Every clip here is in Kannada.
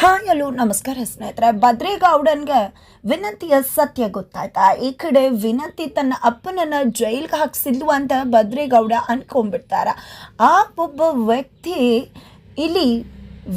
ಹಾಯ್ ಹಲೋ ನಮಸ್ಕಾರ ಸ್ನೇಹಿತರೆ. ಬದ್ರೇಗೌಡನ್ಗೆ ವಿನಂತಿಯ ಸತ್ಯ ಗೊತ್ತಾಯ್ತಾ? ಈ ಕಡೆ ವಿನಂತಿ ತನ್ನ ಅಪ್ಪನನ್ನ ಜೈಲ್ಗೆ ಹಾಕ್ಸಿದ್ಲು ಅಂತ ಬದ್ರೇಗೌಡ ಅನ್ಕೊಂಡ್ಬಿಡ್ತಾರ. ಆ ಒಬ್ಬ ವ್ಯಕ್ತಿ ಇಲ್ಲಿ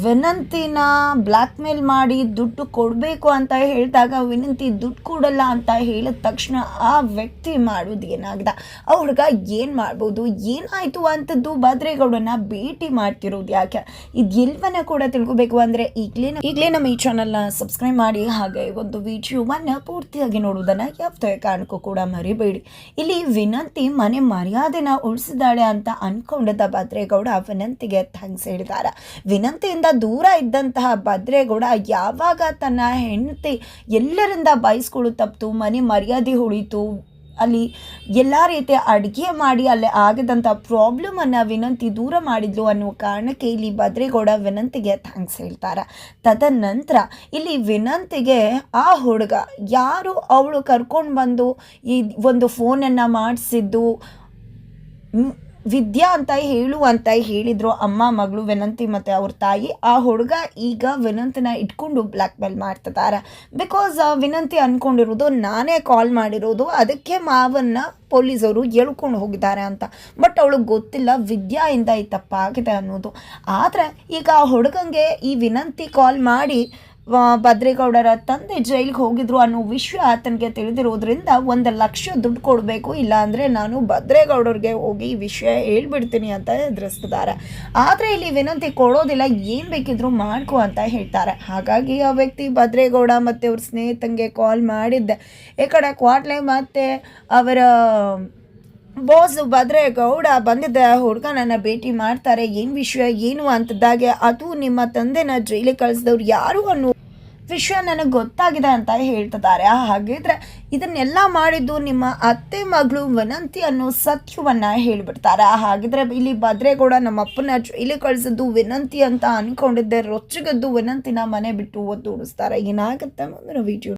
ವಿನಂತಿನ ಬ್ಲ್ಯಾಕ್ ಮೇಲ್ ಮಾಡಿ ದುಡ್ಡು ಕೊಡಬೇಕು ಅಂತ ಹೇಳಿದಾಗ ವಿನಂತಿ ದುಡ್ಡು ಕೊಡಲ್ಲ ಅಂತ ಹೇಳಿದ ತಕ್ಷಣ ಆ ವ್ಯಕ್ತಿ ಮಾಡೋದು ಏನಾಗಿದೆ? ಆ ಹುಡುಗ ಏನು ಮಾಡ್ಬೋದು? ಏನಾಯಿತು ಅಂತದ್ದು ಭದ್ರೇಗೌಡನ ಭೇಟಿ ಮಾಡ್ತಿರೋದು ಯಾಕೆ? ಇದು ಕೂಡ ತಿಳ್ಕೊಬೇಕು ಅಂದರೆ ಈಗಲೇ ಈಗಲೇ ನಮ್ಮ ಈ ಚಾನಲ್ನ ಸಬ್ಸ್ಕ್ರೈಬ್ ಮಾಡಿ ಹಾಗೆ ಒಂದು ವಿಡಿಯೋವನ್ನು ಪೂರ್ತಿಯಾಗಿ ನೋಡುವುದನ್ನು ಯಾವುದೇ ಕಾರಣಕ್ಕೂ ಕೂಡ ಮರಿಬೇಡಿ. ಇಲ್ಲಿ ವಿನಂತಿ ಮನೆ ಮರ್ಯಾದೆನ ಉಳಿಸಿದ್ದಾಳೆ ಅಂತ ಅನ್ಕೊಂಡಿದ್ದ ಭದ್ರೇಗೌಡ ವಿನಂತಿಗೆ ಥ್ಯಾಂಕ್ಸ್ ಹೇಳಿದ್ದಾರೆ. ವಿನಂತಿಯಿಂದ ದೂರ ಇದ್ದಂತಹ ಭದ್ರೇಗೌಡ ಯಾವಾಗ ತನ್ನ ಹೆಂಡತಿ ಎಲ್ಲರಿಂದ ಬಯಸ್ಕೊಳ್ಳು ತಪ್ಪಿತು ಮನೆ ಮರ್ಯಾದೆ ಉಳಿತು, ಅಲ್ಲಿ ಎಲ್ಲ ರೀತಿಯ ಅಡುಗೆ ಮಾಡಿ ಅಲ್ಲಿ ಆಗದಂಥ ಪ್ರಾಬ್ಲಮನ್ನು ವಿನಂತಿ ದೂರ ಮಾಡಿದ್ಲು ಅನ್ನುವ ಕಾರಣಕ್ಕೆ ಇಲ್ಲಿ ಭದ್ರೇಗೌಡ ವಿನಂತಿಗೆ ಥ್ಯಾಂಕ್ಸ್ ಹೇಳ್ತಾರೆ. ತದನಂತರ ಇಲ್ಲಿ ವಿನಂತಿಗೆ ಆ ಹುಡುಗ ಯಾರು ಅವಳು ಕರ್ಕೊಂಡು ಬಂದು ಈ ಒಂದು ಫೋನನ್ನು ಮಾಡಿಸಿದ್ದು? ವಿದ್ಯಾ ಅಂತ ಹೇಳು ಅಂತ ಹೇಳಿದ್ರು, ಅಮ್ಮ, ಮಗಳು, ವಿನಂತಿ ಮತ್ತು ಅವ್ರ ತಾಯಿ, ಆ ಹುಡುಗ ಈಗ ವಿನಂತಿನ ಇಟ್ಕೊಂಡು ಬ್ಲ್ಯಾಕ್ ಮೇಲ್ ಮಾಡ್ತಿದ್ದಾರೆ ಬಿಕಾಸ್ ವಿನಂತಿ ಅಂದ್ಕೊಂಡಿರೋದು ನಾನೇ ಕಾಲ್ ಮಾಡಿರೋದು, ಅದಕ್ಕೆ ಮಾವನ್ನ ಪೊಲೀಸರು ಎಳ್ಕೊಂಡು ಹೋಗಿದ್ದಾರೆ ಅಂತ. ಬಟ್ ಅವಳಿಗೆ ಗೊತ್ತಿಲ್ಲ ವಿದ್ಯಾಯಿಂದ ಈ ತಪ್ಪಾಗಿದೆ ಅನ್ನೋದು. ಆದರೆ ಈಗ ಆ ಹುಡುಗಂಗೆ ಈ ವಿನಂತಿ ಕಾಲ್ ಮಾಡಿ ಭದ್ರೇಗೌಡರ ತಂದೆ ಜೈಲಿಗೆ ಹೋಗಿದ್ರು ಅನ್ನೋ ವಿಷಯ ಆತನಿಗೆ ತಿಳಿದಿರೋದ್ರಿಂದ ಒಂದು ಲಕ್ಷ ದುಡ್ಡು ಕೊಡಬೇಕು ಇಲ್ಲಾಂದರೆ ನಾನು ಭದ್ರೇಗೌಡರಿಗೆ ಹೋಗಿ ಈ ವಿಷಯ ಹೇಳ್ಬಿಡ್ತೀನಿ ಅಂತ ಎದುರಿಸ್ತಿದ್ದಾರೆ ಆದರೆ ಇಲ್ಲಿ ವಿನಂತಿ ಕೊಡೋದಿಲ್ಲ, ಏನು ಬೇಕಿದ್ರು ಮಾಡ್ಕೊ ಅಂತ ಹೇಳ್ತಾರೆ. ಹಾಗಾಗಿ ಆ ವ್ಯಕ್ತಿ ಭದ್ರೇಗೌಡ ಮತ್ತು ಅವ್ರ ಸ್ನೇಹಿತಂಗೆ ಕಾಲ್ ಮಾಡಿದ್ದೆ. ಈ ಕಡೆ ಕ್ವಾಟ್ಲೆ ಮತ್ತು ಅವರ ಬಾಸ್ ಗೌಡ ಬಂದಿದ್ದ ಹುಡುಗ ನನ್ನ ಭೇಟಿ ಮಾಡ್ತಾರೆ. ಏನು ವಿಷಯ ಏನು ಅಂತದಾಗೆ ಅದು ನಿಮ್ಮ ತಂದೆನ ಜೈಲಿ ಕಳಿಸಿದವ್ರು ಯಾರು ಅನ್ನೋ ವಿಷಯ ನನಗೆ ಗೊತ್ತಾಗಿದೆ ಅಂತ ಹೇಳ್ತಿದ್ದಾರೆ. ಹಾಗಿದ್ರೆ ಇದನ್ನೆಲ್ಲ ಮಾಡಿದ್ದು ನಿಮ್ಮ ಅತ್ತೆ ಮಗಳು ವನಂತಿ ಅನ್ನೋ ಸತ್ಯವನ್ನ ಹೇಳ್ಬಿಡ್ತಾರೆ. ಹಾಗಿದ್ರೆ ಇಲ್ಲಿ ಭದ್ರೇಗೌಡ ನಮ್ಮ ಅಪ್ಪನ ಜೈಲಿ ಕಳಿಸಿದ್ದು ವಿನಂತಿ ಅಂತ ಅನ್ಕೊಂಡಿದ್ದೆ. ರೊಚ್ಚಿಗದ್ದು ವಿನಂತಿನ ಮನೆ ಬಿಟ್ಟು ಒದ್ದು ಉಡಿಸ್ತಾರೆ ಏನಾಗುತ್ತೆ ಮುಂದಿನ ವಿಡಿಯೋ